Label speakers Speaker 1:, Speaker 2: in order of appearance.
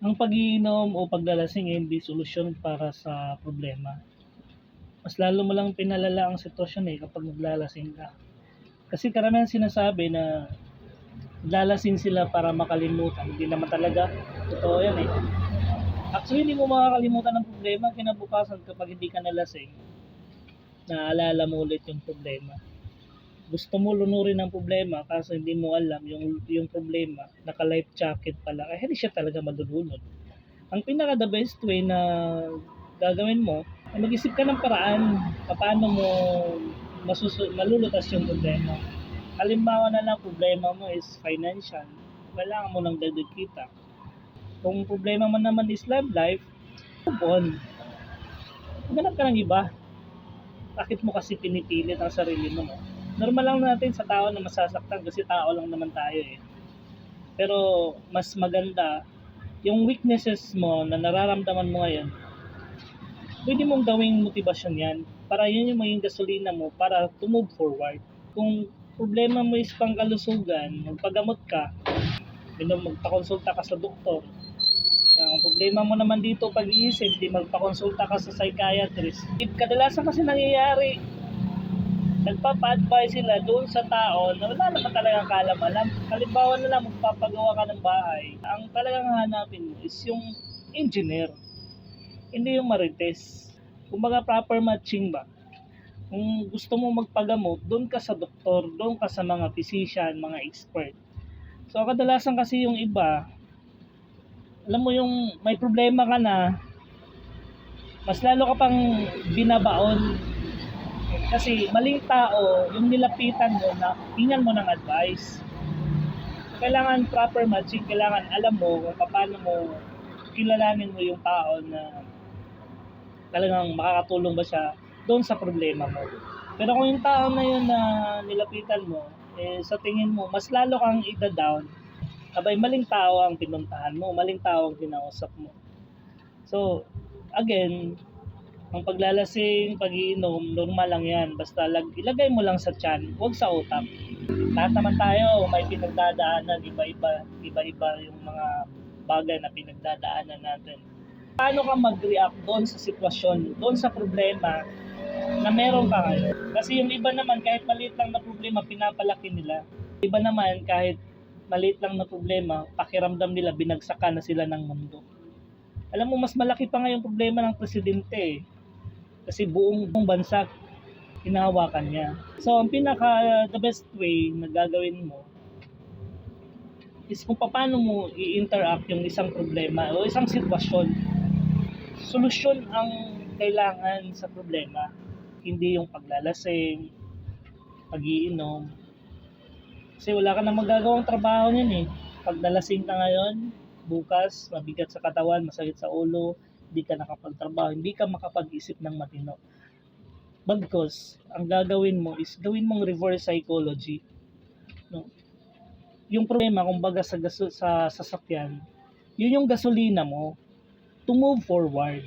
Speaker 1: ang pagiinom o paglalasing ay hindi solusyon para sa problema. Mas lalo mo lang pinalala ang sitwasyon eh kapag naglalasing ka. Kasi karamihan sinasabi na lalasing sila para makalimutan. Hindi naman talaga totoo yan eh. Actually, hindi mo makakalimutan ng problema kinabukasan kapag hindi ka nalasing. Naaalala mo ulit yung problema. Gusto mo lunurin ang problema kaso hindi mo alam yung, yung problema. Naka-life jacket pala. Kaya hindi siya talaga madudunod. Ang pinaka the best way na gagawin mo ay mag-isip ka ng paraan paano mo masusu- malulutas yung problema. Halimbawa na lang problema mo is financial. Kailangan mo ng dagdag kita. Kung problema mo naman is love life, move on. Maghanap ka ng iba. Bakit mo kasi pinipilit ang sarili mo? No? Normal lang natin sa tao na masasaktan kasi tao lang naman tayo eh. Pero mas maganda, yung weaknesses mo na nararamdaman mo ngayon, pwede mong gawing motivasyon yan para yun yung maging gasolina mo para to move forward. Kung problema mo is pangkalusugan, magpagamot ka, magpakonsulta ka sa doktor. Ang problema mo naman dito pag-iisip, di magpakonsulta ka sa psychiatrist. Kadalasan kasi nangyayari, nagpapa-advise sila doon sa tao na wala naman talagang kalam-alam. Halimbawa na lang, magpapagawa ka ng bahay. Ang talagang hanapin mo is yung engineer, hindi yung marites. Kumbaga proper matching ba? Kung gusto mo magpagamot, doon ka sa doktor, doon ka sa mga physician, mga expert. So kadalasan kasi yung iba, alam mo yung may problema ka na, mas lalo ka pang binabaon kasi maling tao, yung nilapitan mo na hingan mo ng advice. Kailangan proper matching, kailangan alam mo kung paano mo kilalanin mo yung tao na talagang makakatulong ba siya doon sa problema mo. Pero kung yung tao na yun na nilapitan mo, eh, sa tingin mo, mas lalo kang ida-down, abay maling tao ang pinuntahan mo, maling tao ang kinausap mo. So, again, ang paglalasing, pagiinom, normal lang yan. Basta lag, ilagay mo lang sa tiyan, huwag sa utak. Lahat naman tayo, may pinagdadaanan, iba-iba, iba-iba yung mga bagay na pinagdadaanan natin. Paano ka mag-react doon sa sitwasyon, doon sa problema na meron ka ngayon? Kasi yung iba naman, kahit maliit lang na problema, pinapalaki nila. Iba naman, kahit maliit lang na problema, pakiramdam nila, binagsakan na sila ng mundo. Alam mo, mas malaki pa nga yung problema ng presidente eh. Kasi buong, buong bansa, hinahawakan niya. So, ang pinaka, the best way na gagawin mo is kung paano mo i-interact yung isang problema o isang sitwasyon. Solusyon ang kailangan sa problema. Hindi yung paglalasing, pagiinom. Kasi wala ka na magagawang trabaho niyan eh. Pag nalasing ka ngayon, bukas, mabigat sa katawan, masakit sa ulo, hindi ka nakapagtrabaho, hindi ka makapag-isip ng matino. Bagkos, ang gagawin mo is gawin mong reverse psychology. No? Yung problema, kumbaga sa, gaso, sa sasakyan, yun yung gasolina mo to move forward.